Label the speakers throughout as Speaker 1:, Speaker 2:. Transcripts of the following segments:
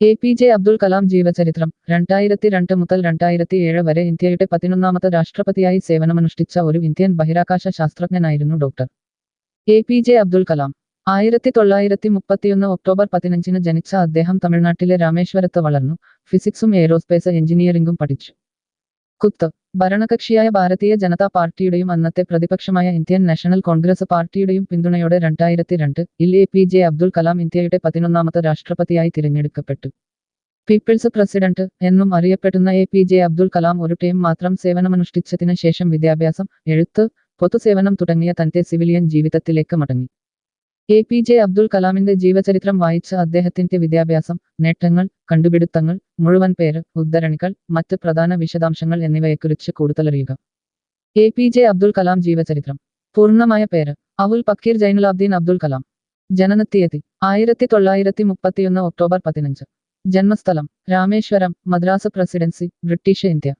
Speaker 1: A P J Abdul Kalam ജീവചരിത്രം രണ്ടായിരത്തി രണ്ട് മുതൽ രണ്ടായിരത്തി ഏഴ് വരെ ഇന്ത്യയുടെ പതിനൊന്നാമത്തെ രാഷ്ട്രപതിയായി സേവനമനുഷ്ഠിച്ച ഒരു ഇന്ത്യൻ ബഹിരാകാശ ശാസ്ത്രജ്ഞനായിരുന്നു doctor. A P J Abdul Kalam ആയിരത്തി തൊള്ളായിരത്തി മുപ്പത്തിയൊന്ന് ഒക്ടോബർ പതിനഞ്ചിന് ജനിച്ച അദ്ദേഹം തമിഴ്നാട്ടിലെ രാമേശ്വരത്ത് വളർന്നു ഫിസിക്സും എയ്റോസ്പേസ് എഞ്ചിനീയറിംഗും പഠിച്ചു. കുത്ത് ഭരണകക്ഷിയായ ഭാരതീയ ജനതാ പാർട്ടിയുടെയും അന്നത്തെ പ്രതിപക്ഷമായ ഇന്ത്യൻ നാഷണൽ കോൺഗ്രസ് പാർട്ടിയുടെയും പിന്തുണയോടെ രണ്ടായിരത്തി രണ്ട് ഇൽ A P J Abdul Kalam ഇന്ത്യയുടെ പതിനൊന്നാമത്തെ രാഷ്ട്രപതിയായി തിരഞ്ഞെടുക്കപ്പെട്ടു. പീപ്പിൾസ് പ്രസിഡന്റ് എന്നും അറിയപ്പെടുന്ന A P J Abdul Kalam ഒരു ടൈം മാത്രം സേവനമനുഷ്ഠിച്ചതിനു ശേഷം വിദ്യാഭ്യാസം എഴുത്ത് പൊതുസേവനം തുടങ്ങിയ തന്റെ സിവിലിയൻ ജീവിതത്തിലേക്ക് മടങ്ങി. എ പി ജെ അബ്ദുൽ കലാമിന്റെ ജീവചരിത്രം വായിച്ച അദ്ദേഹത്തിന്റെ വിദ്യാഭ്യാസം നേട്ടങ്ങൾ കണ്ടുപിടുത്തങ്ങൾ മുഴുവൻ പേര് ഉദ്ധരണികൾ മറ്റ് പ്രധാന വിശദാംശങ്ങൾ എന്നിവയെക്കുറിച്ച് കൂടുതലറിയുക A P J Abdul Kalam ജീവചരിത്രം. പൂർണമായ പേര് അവുൽ പക്കീർ ജൈനുലാബ്ദീൻ അബ്ദുൾ കലാം. ജനനത്തീയതി ആയിരത്തി തൊള്ളായിരത്തി മുപ്പത്തിയൊന്ന് ഒക്ടോബർ പതിനഞ്ച്. ജന്മസ്ഥലം Rameswaram Madras presidency British India.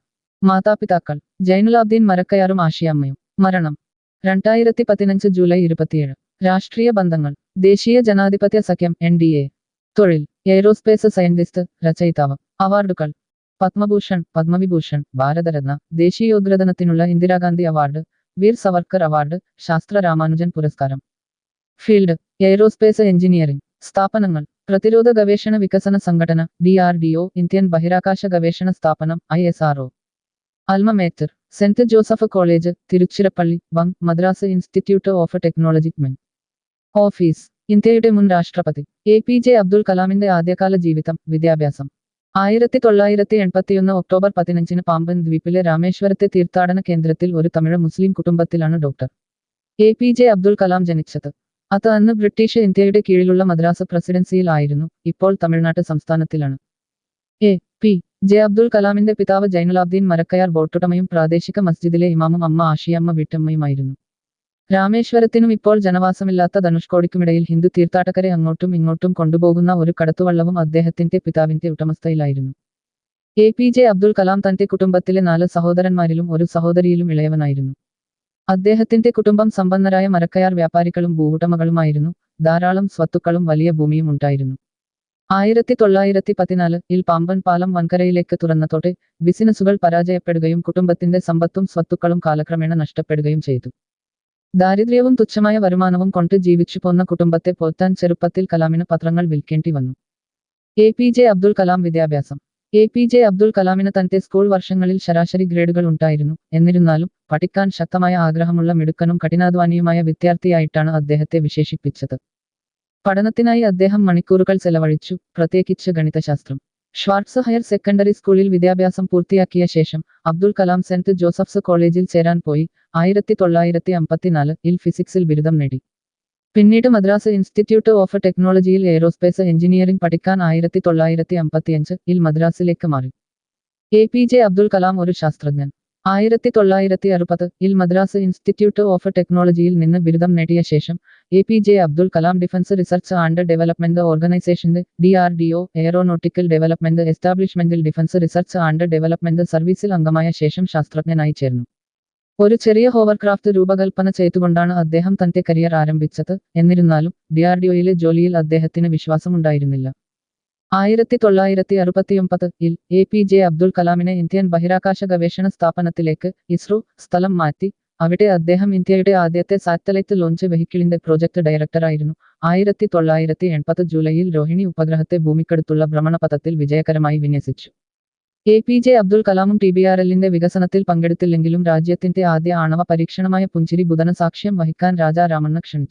Speaker 1: മാതാപിതാക്കൾ ജൈനുലാബ്ദീൻ മരക്കയാറും ആഷിയമ്മയും മരണം രണ്ടായിരത്തി പതിനഞ്ച് ജൂലൈ ഇരുപത്തിയേഴ്. രാഷ്ട്രീയ ബന്ധങ്ങൾ ദേശീയ ജനാധിപത്യ സഖ്യം എൻ ഡി എ. തൊഴിൽ എയ്റോസ്പേസ് സയന്റിസ്റ്റ് രചയിതാവ്. അവാർഡുകൾ. പത്മഭൂഷൺ പത്മവിഭൂഷൺ ഭാരതരത്ന ദേശീയോദ്ഗ്രഥനത്തിനുള്ള ഇന്ദിരാഗാന്ധി അവാർഡ് വീർ സവർക്കർ അവാർഡ് ശാസ്ത്ര രാമാനുജൻ പുരസ്കാരം. Field aerospace engineering. സ്ഥാപനങ്ങൾ പ്രതിരോധ ഗവേഷണ വികസന സംഘടന D R D O Indian ബഹിരാകാശ ഗവേഷണ സ്ഥാപനം I S R O. Alma mater saint Joseph college Tiruchirappalli Wang Madras institute of technology മെൻ. ഓഫീസ് ഇന്ത്യയുടെ മുൻ രാഷ്ട്രപതി എ പി ജെ അബ്ദുൽ കലാമിന്റെ ആദ്യകാല ജീവിതം വിദ്യാഭ്യാസം. ആയിരത്തി തൊള്ളായിരത്തി എൺപത്തിയൊന്ന് ഒക്ടോബർ പതിനഞ്ചിന് പാമ്പൻ ദ്വീപിലെ രാമേശ്വരത്തെ തീർത്ഥാടന കേന്ദ്രത്തിൽ ഒരു തമിഴ് മുസ്ലിം കുടുംബത്തിലാണ് doctor. A P J Abdul Kalam ജനിച്ചത്. അത് അന്ന് ബ്രിട്ടീഷ് ഇന്ത്യയുടെ കീഴിലുള്ള മദ്രാസ് പ്രസിഡൻസിയിലായിരുന്നു ഇപ്പോൾ തമിഴ്നാട് സംസ്ഥാനത്തിലാണ്. എ പി ജെ അബ്ദുൽ കലാമിന്റെ പിതാവ് ജൈനുലാബ്ദീൻ മരക്കയാർ ബോട്ടുടമയും പ്രാദേശിക മസ്ജിദിലെ ഇമാമും അമ്മ ആഷിയമ്മ വീട്ടമ്മയുമായിരുന്നു. രാമേശ്വരത്തിനും ഇപ്പോൾ ജനവാസമില്ലാത്ത ധനുഷ്കോടിക്കുമിടയിൽ ഹിന്ദു തീർത്ഥാടകരെ അങ്ങോട്ടും ഇങ്ങോട്ടും കൊണ്ടുപോകുന്ന ഒരു കടത്തുവള്ളവും അദ്ദേഹത്തിന്റെ പിതാവിന്റെ ഉടമസ്ഥയിലായിരുന്നു. A P J Abdul Kalam തന്റെ കുടുംബത്തിലെ നാല് സഹോദരന്മാരിലും ഒരു സഹോദരിയിലും ഇളയവനായിരുന്നു. അദ്ദേഹത്തിന്റെ കുടുംബം സമ്പന്നരായ മരക്കയാർ വ്യാപാരികളും ഭൂവുടമകളുമായിരുന്നു. ധാരാളം സ്വത്തുക്കളും വലിയ ഭൂമിയും ഉണ്ടായിരുന്നു. ആയിരത്തി തൊള്ളായിരത്തി പതിനാല് ഇൽ പാമ്പൻ പാലം വൻകരയിലേക്ക് തുറന്നതോടെ ബിസിനസ്സുകൾ പരാജയപ്പെടുകയും കുടുംബത്തിന്റെ സമ്പത്തും സ്വത്തുക്കളും കാലക്രമേണ നഷ്ടപ്പെടുകയും ചെയ്തു. ദാരിദ്ര്യവും തുച്ഛമായ വരുമാനവും കൊണ്ട് ജീവിച്ചു പോന്ന കുടുംബത്തെ പോറ്റാൻ ചെറുപ്പത്തിൽ കലാമിന് പത്രങ്ങൾ വിൽക്കേണ്ടി വന്നു. A P J Abdul Kalam വിദ്യാഭ്യാസം. എ പി ജെ അബ്ദുൾ കലാമിന് തന്റെ സ്കൂൾ വർഷങ്ങളിൽ ശരാശരി ഗ്രേഡുകൾ ഉണ്ടായിരുന്നു. എന്നിരുന്നാലും പഠിക്കാൻ ശക്തമായ ആഗ്രഹമുള്ള മിടുക്കനും കഠിനാധ്വാനിയുമായ വിദ്യാർത്ഥിയായിട്ടാണ് അദ്ദേഹത്തെ വിശേഷിപ്പിച്ചത്. പഠനത്തിനായി അദ്ദേഹം മണിക്കൂറുകൾ ചെലവഴിച്ചു. പ്രത്യേകിച്ച് ഗണിതശാസ്ത്രം. ഷ്വാർട്സ് ഹയർ സെക്കൻഡറി സ്കൂളിൽ വിദ്യാഭ്യാസം പൂർത്തിയാക്കിയ ശേഷം അബ്ദുൾ കലാം സെന്റ് ജോസഫ്സ് കോളേജിൽ ചേരാൻ പോയി. ആയിരത്തി തൊള്ളായിരത്തി അമ്പത്തിനാല് ഇൽ ഫിസിക്സിൽ ബിരുദം നേടി. പിന്നീട് മദ്രാസ് ഇൻസ്റ്റിറ്റ്യൂട്ട് ഓഫ് ടെക്നോളജിയിൽ എയ്റോസ്പേസ് എഞ്ചിനീയറിംഗ് പഠിക്കാൻ ആയിരത്തി തൊള്ളായിരത്തി അമ്പത്തിയഞ്ച് ഇൽ മദ്രാസിലേക്ക് മാറി. A P J Abdul Kalam ഒരു ശാസ്ത്രജ്ഞൻ. ആയിരത്തി തൊള്ളായിരത്തി അറുപത് ഇൽ മദ്രാസ് ഇൻസ്റ്റിറ്റ്യൂട്ട് ഓഫ് ടെക്നോളജിയിൽ നിന്ന് ബിരുദം നേടിയ ശേഷം A P J Abdul Kalam defence research and development ഓർഗനൈസേഷന്റെ D R D O aeronautical development എസ്റ്റാബ്ലിഷ്മെന്റിൽ defence research and development സർവീസിൽ അംഗമായ ശേഷം ശാസ്ത്രജ്ഞനായി ചേർന്നു. ഒരു ചെറിയ ഹോവർക്രാഫ്റ്റ് രൂപകൽപ്പന ചെയ്തുകൊണ്ടാണ് അദ്ദേഹം തന്റെ കരിയർ ആരംഭിച്ചത്. എന്നിരുന്നാലും ഡിആർഡിഒയിലെ ജോലിയിൽ അദ്ദേഹത്തിന് വിശ്വാസമുണ്ടായിരുന്നില്ല. ആയിരത്തി തൊള്ളായിരത്തി അറുപത്തിയൊമ്പതിൽ എ പി ജെ അബ്ദുൽ കലാമിനെ ഇന്ത്യൻ ബഹിരാകാശ ഗവേഷണ സ്ഥാപനത്തിലേക്ക് ഇസ്രോ സ്ഥലം മാറ്റി. അവിടെ അദ്ദേഹം ഇന്ത്യയുടെ ആദ്യത്തെ സാറ്റലൈറ്റ് ലോഞ്ച് വെഹിക്കിളിന്റെ പ്രോജക്ട് ഡയറക്ടറായിരുന്നു. ആയിരത്തി തൊള്ളായിരത്തി എൺപത് ജൂലൈയിൽ രോഹിണി ഉപഗ്രഹത്തെ ഭൂമിക്കടുത്തുള്ള ഭ്രമണപഥത്തിൽ വിജയകരമായി വിന്യസിച്ചു. എ പി ജെ അബ്ദുൽ കലാമും ടി ബി ആർ എല്ലിന്റെ വികസനത്തിൽ പങ്കെടുത്തില്ലെങ്കിലും രാജ്യത്തിന്റെ ആദ്യ ആണവ പരീക്ഷണമായ പുഞ്ചിരി ബുധന സാക്ഷ്യം വഹിക്കാൻ രാജാ രാമണ്ണ ക്ഷണിച്ചു.